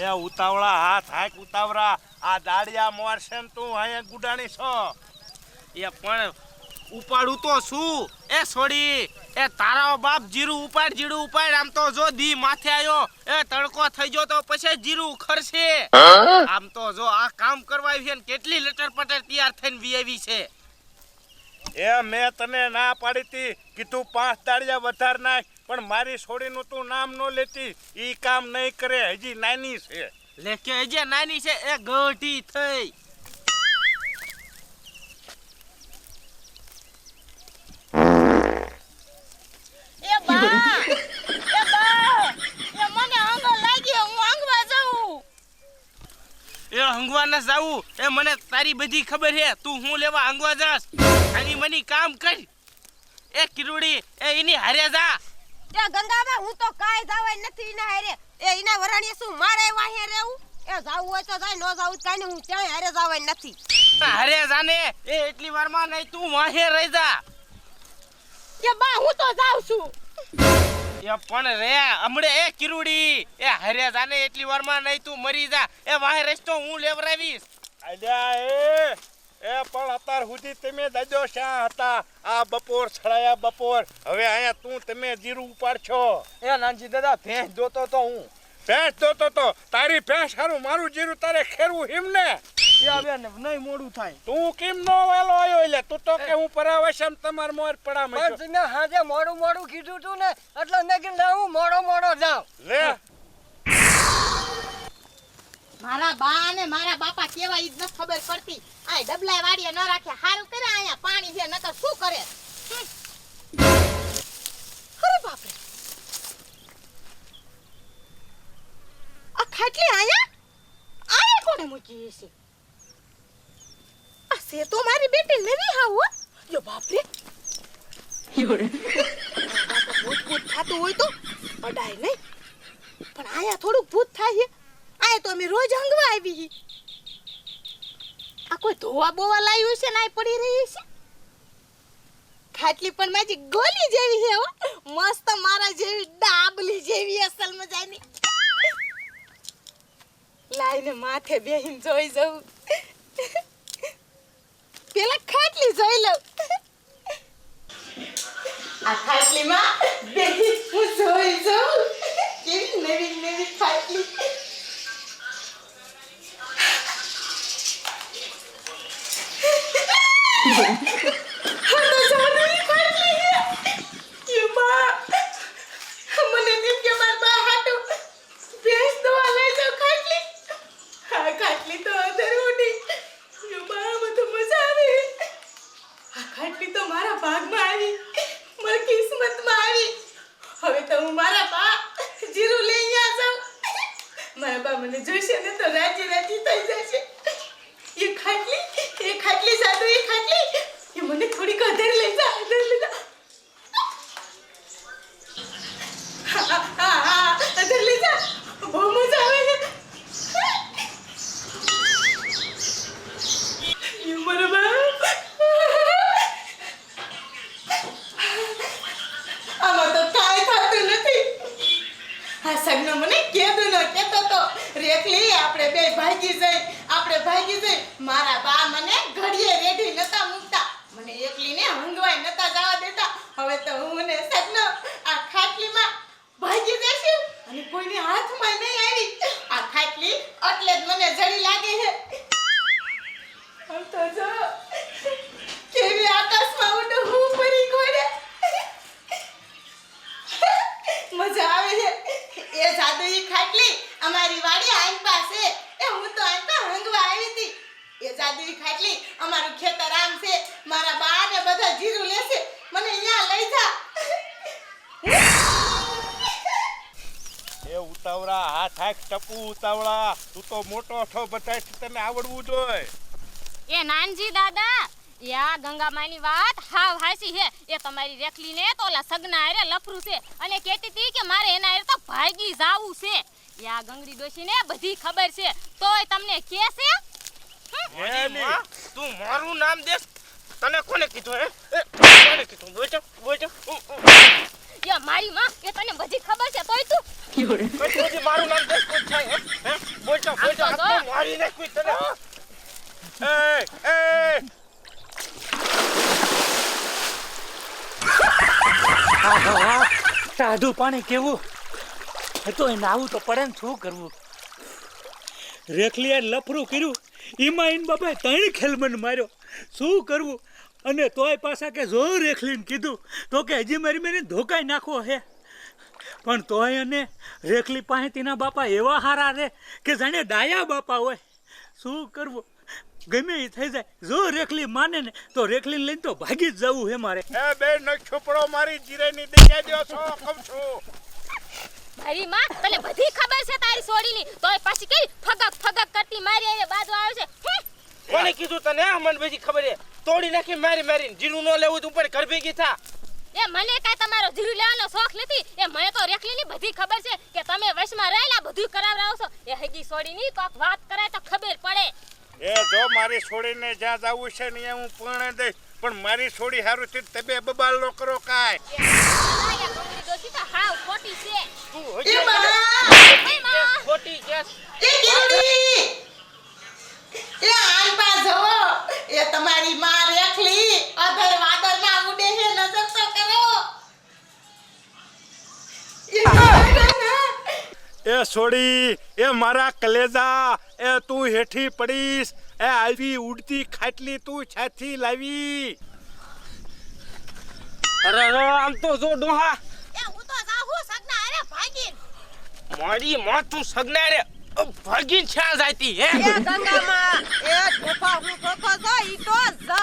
એ ઉતાવળા હાથ હાક ઉતાવળા. આ દાડિયા મોરશે ને તું અહીંયા ગુડાણી છો. એ પણ ઉપાડું તો શું એ છોડી એ તારા બાપ જીરું ઉપાડ જીરું ઉપાડ. આમ તો જો દી માથે આવ્યો એ તડકો થઈ ગયો તો પછી જીરું ખરશે આમ તો જો આ કામ કરવા આવી છે ને કેટલી લેટર પટર તૈયાર થઈને વીઆવી છે. એ મેં તને ના પાડી હતી કીધું પાંચ તાળિયા વધાર નાખ. પણ મારી છોડીનું તું નામ ન લેતી. ઈ કામ નહીં કરે હજી નાની છે. લે કે હજી નાની છે એ ગઢી થઈ. એ બા એ બા એ મને આંગો લાગી હું આંગવા જાઉં. એ હંગવા ન જાવું એ મને તારી બધી ખબર છે તું હું લેવા હંગવા જાસ આની મની કામ કર. એ કિરુડી એ એની હારે જા. એ ગંગાબા હું તો કાઈ જાવાય નથી ને હારે. એ ઇના વરાણીએ શું મારે વાહે રહેવું? એ જાવું હોય તો જાય નો જાવું કાઈ હું ત્યાં હારે જાવાય નથી. હારે જાને? એ એટલી વારમાં નહીં તું વાહે રહી જા. કે બા હું તો જાઉં છું. એ પણ રે હમણે એ કિરુડી. એ હારે જાને એટલી વારમાં નહીં તું મરી જા. એ વાહે રસ્તો હું લેવરાવીશ. અલ્યા એ. એ પણ અત્યાર સુધી તમે દજો શા હતા? આ બપોર છળાયા બપોર. હવે અહીંયા તું તમે જીરું ઉપાડશો. એ નાનજી દાદા ભેંસ જોતો તો હું. ભેંસ જોતો તો. તારી ભેંસ સારું મારું જીરું તારે ખેરવું હિમ ને? નહીં મોડું થાય. તું કેમ નો વેલો આવ્યો એટલે? તું તો કે હું પરાવશમ તમાર મોર પડા તમે હાજે મોડું મોડું કીધું તું ને એટલે મેં કીધું હું મોડો મોડો જાઉં. લે. મારા બા અને મારા બાપા કેવા ઈ જ નથી ખબર પડતી. આ ડબલાય વાડીએ ન રાખે હારું કરે અહીંયા પાણી છે નકર શું કરે? અરે બાપ બાપરે. આ ખાટલી અહીંયા? આને કોણે મૂકી છે આ સે તો મારી બેટી નવી હાવ યો બાપરે. ભૂત ભૂત થતું હોય તો અડાય નહીં. પણ આયા થોડુંક ભૂત થાય છે. આયા તો અમે રોજ હંગવા આવી આ કોઈ ધોવા બોવા લાવ્યું છે ને આય પડી રહી છે ખાટલી પણ માજી ગોલી જેવી છે મસ્ત મારા જેવી ડાબલી જેવી અસલ મજાની. લાઈને માથે બેહીને જોઈ જવું પેલા ખાટલી જોઈ લઉં. આ ખાટલીમાં બેહી હું જોઈ જાઉં કેવી નવી નવી ખાટલી મને એમ કે માર બા હાટુ ભેંસ દવા લઈ જાવ ખાટલી હા ખાટલી તો અધર ઉડી યો બા મને તો મજા આવે આ ખાટલી તો મારા ભાગમાં આવી મારી કિસ્મતમાં આવી હવે તો હું મારા બા જીરું લઈ આ જાઉં મારા બા મને જોઈશે ને તો રાજી રાજી થઈ જશે. એ ખાટલી એ ખાટલી સાધુ, એ ખાટલી. એ મને થોડીક અધર લઈ જા અધર લઈ જા. અધર લઈ જા. બહુ મજા આવે છે યો મારા બાપ આમાં તો કાંઈ થતું નથી આ સગનો મને કેદો ન કેતો તો રેખલી આપણે બે ભાગી જઈ આપણે ભાગી જઈ મારા બા મને ઘડીએ રેઢી નતા મૂકતા મને એકલીને હંગવાય નતા જવા દેતા હવે તો હું ને સગનો આ ખાટલીમાં ભાગી જઈશું અને કોઈને હાથમાં નહીં આવી આ ખાટલી એટલે જ મને જડી લાગે છે આમ તો જો કેવી આકાશમાં ઉડું હું પરી ઘોડે મજા આવે છે એ જાદુઈ ખાટલી અમારી વાડી આઈન પાસે એ હું તો આઈન તો હંગવા આવી હતી જાદુઈ ખાટલી અમારું ખેતર આમ છે મારા બા ને બધા જીરું લેશે મને અહીંયા લઈ જા. એ ઉતાવળા હા થાક ટપુ ઉતાવળા તું તો મોટો છો બધા તને આવડવું જોઈએ એ નાનજી દાદા આ ગંગામાની વાત હાવ હાસી હે એ તમારી રેખલીને તો ઓલા સગના હારે લફરું છે. અને કહેતી હતી કે મારે એના હારે તો ભાગી જાવું છે. યા ગંગડી ડોશી ને બધી ખબર છે. તોય તમને કે છે તું મારું નામ દેસ તને કોને કીધું હે? કોને કીધું? બોજો બોજો યા મારી માં? કે તને બધી ખબર છે તોય તું? કોઈ મારું નામ દેસ કોઈ થાય હે? બોજો બોજો આ મારી ને કોઈ તને. એ એ. સાધુ પાણી કેવું? તો નાવું તો પડે ને શું કરવું? રેખલીએ લફરું કર્યું. એમાં બાપાએ ત્રણ ખેલમન માર્યો. શું કરવું? અને તોય પાછા કે જો રેખલીને કીધું, તો કે હજી મારી મેરી ધોકાઈ નાખો હે. પણ તોય અને રેખલી પાસે તેના બાપા એવા હારા રે કે જાણે ડાયા બાપા હોય. શું કરવું? ગમે એ થઈ જાય. જો રેખલી માને ને, તો રેખલી લઈને તો ભાગી જ જવું હે મારે. બે ન છોપડો મારી જીરેની દેખાઈ દો છો કમ છું. મારી માં તને બધી ખબર છે તારી સોડીની. તોય પાછી કઈ ફગક ફગક કરતી મારી આરે બાજુ આવે છે. હે? કોને કીધું તને? આ મને બધી ખબર છે. તોડી નાખી મારી મારી જીરું ન લેવું તું ઉપર ઘર ભેગી થા. એ મને કાંઈ તમારો જીરું લેવાનો શોખ નથી. એ મને તો રેખલીની બધી ખબર છે કે તમે વશમાં રહેલા બધું કરાવરાવો છો. એ હગી સોડીની કોક વાત કરાય તો ખબર પડે. એ જો મારી છોડીને જ્યાં જવું છે ને હું પૂર્ણ દઈશ. પણ મારી છોડી હારું છે તમે બબાલ નો કરો કાંઈ એ આ ગોળી ડોશી તો હાવ ખોટી છે તું એ માં! ખોટી કેસ. એ કિરડી એ આલપા જવો એ તમારી માં રેખલી. અધર વાદર ના ઉડે છે નજર તો કરો. એ એ છોડી એ મારા કલેજા. એ તું હેઠી પડીશ. એ આવી ઉડતી ખાટલી તું છાથી લાવી. અરે આમ તો જો ડોહા. મારી માથું સગનારે ભાગી છા જાતી હે? એ ગંગામાં. એ તોફા હું તોફા જો ઈ તો જય.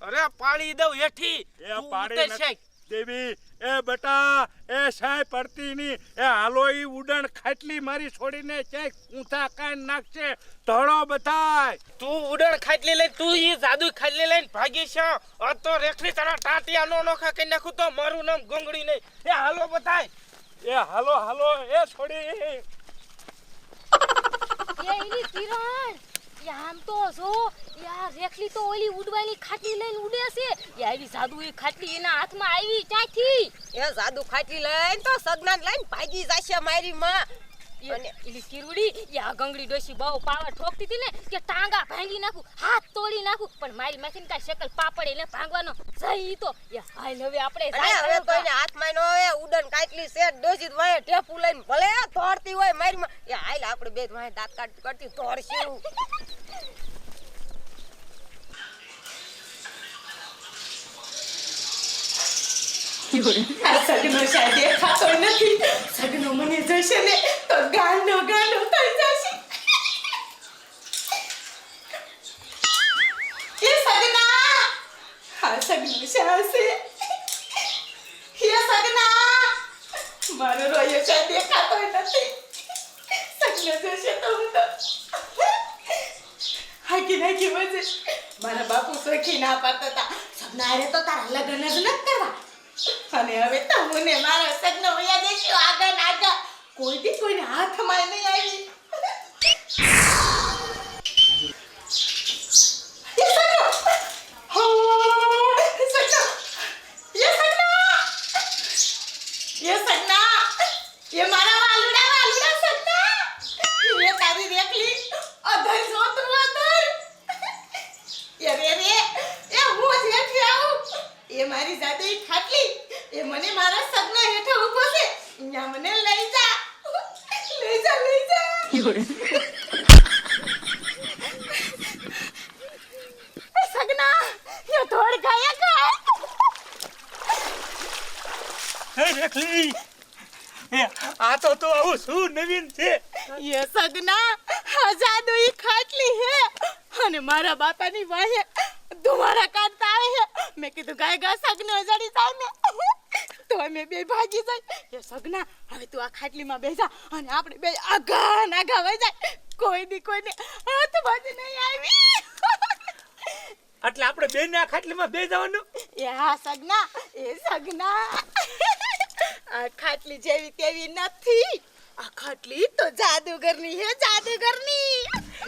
અરે પાડી દઉં હેઠી એ તું પાડી ઉતર દેવી એ બેટા એ સાય પડતી ની. એ હાલો ઈ ઉડણ ખાટલી મારી છોડીને ચેક ઊંચા કાન નાખશે. ધડો બતાય તું ઉડણ ખાટલી લઈને તું ઈ જાદુ ખાટલી લઈને ભાગી છે. અતો રેખલી તારા ટાટિયા નો નોખા કરી નાખું તો મારું નામ ગોંગડી નહીં. એ હાલો બતાય એ હાલો હાલો એ છોડી. એ એની કિરણ આમ તો જો યાર રેખલી તો ઓલી ઉડવાની ખાટલી લઈને ઉડે છે. એ આવી જાદુ એ ખાટલી એના હાથમાં આવી ચાથી એ જાદુ ખાટી લઈને તો સગનાન લઈને ભાગી જશે મારી માં એ કિરુડી એ આ ગંગડી બહુ પાવર ઠોકતી હતી ને કે ટાંગા ભાંગી નાખું હાથ તોડી નાખું. પણ મારી માથીને કાંઈ શકલ પાપડ એને ભાંગવાનો જઈ તો એ હાલ હવે આપણે હવે તો એને હાથમાં નો હવે ઉડન કાટલી છે ડોસી વાય ટેપુ લઈને ભલે ધોરતી હોય મારી માં એ હાલ આપણે બે વાય દાંત કાઢ કરતી ધોરશું આ સગનો શાયદ દેખાતો નથી સગનો મને જશે ને તો ગાનો ગાનો થઈ જશે એ સગના હા સગનો શાસે હે સગના મારો રોયો વજે મારા બાપુ સોખી ના પાડતા તારા લગ્ન જ નથી કરવા અને હવે તો હું ને મારો સગનો વયા દેશું આગળ આગળ. કોઈ દી કોઈને હાથમાં નહીં આવી એ સગનો! હો! સગનો! એ સગનો! એ સગના! એ મારા વાલુડા વાલુડા સગના! એ તારી રેખલી અધર જોતું અધર! એ રે રે! એ હું જ હેઠી આવું! એ મારી જાતે ખાટલી એ મને મારા સગના હેઠે ઊભો છે અહીંયા મને લઈ જા લઈ જા લઈ જોડે સગના યો થોડ આ તો તો આવું શું નવીન છે યે સગના હજાદો ખાટલી હે અને મારા બાપાની વાહે ધુમાડા કાઢતા આવે હે મેં કીધું ગાય ગા સગને અજાડી જાય તો અમે બે ભાગી જાય. એ સગના હવે તું આ ખાટલીમાં બેસા અને આપણે બે આગા નાગા કોઈ જાય. કોઈ દી કોઈને હાથ બાજુ નહીં આવી. એટલે આપણે બે આ ખાટલીમાં બે જવાનું? એ હા સગના એ સગના. આ ખાટલી જેવી તેવી નથી. આ ખાટલી તો જાદુગરની હે જાદુગરની.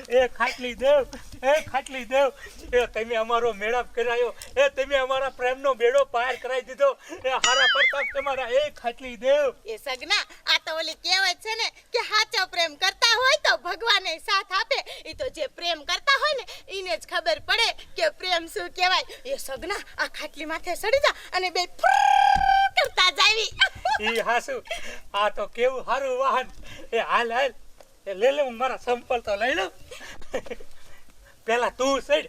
એ ખાટલી દેવ. એ ખાટલી દેવ એ તમે અમારો મેળાપ કરાયો એ તમે અમારા પ્રેમનો બેડો પાર કરાવી દીધો એ હારા પ્રતાપ તમારા એ ખાટલી દેવ. એ સગના આ તો ઓલી કહેવત છે ને કે સાચો પ્રેમ કરતા હોય તો ભગવાને સાથ આપે. એ તો જે પ્રેમ કરતા હોય ને એને જ ખબર પડે કે પ્રેમ શું કહેવાય. એ સગના આ ખાટલી માથે સડી જા અને બે કરતા જાવી. ઈ હાસુ આ તો કેવું સારું વાહન. એ હાલ હાલ. એ લે લે હું મારા સંપલ તો લઈ લઉં. પેલા તું સઈડ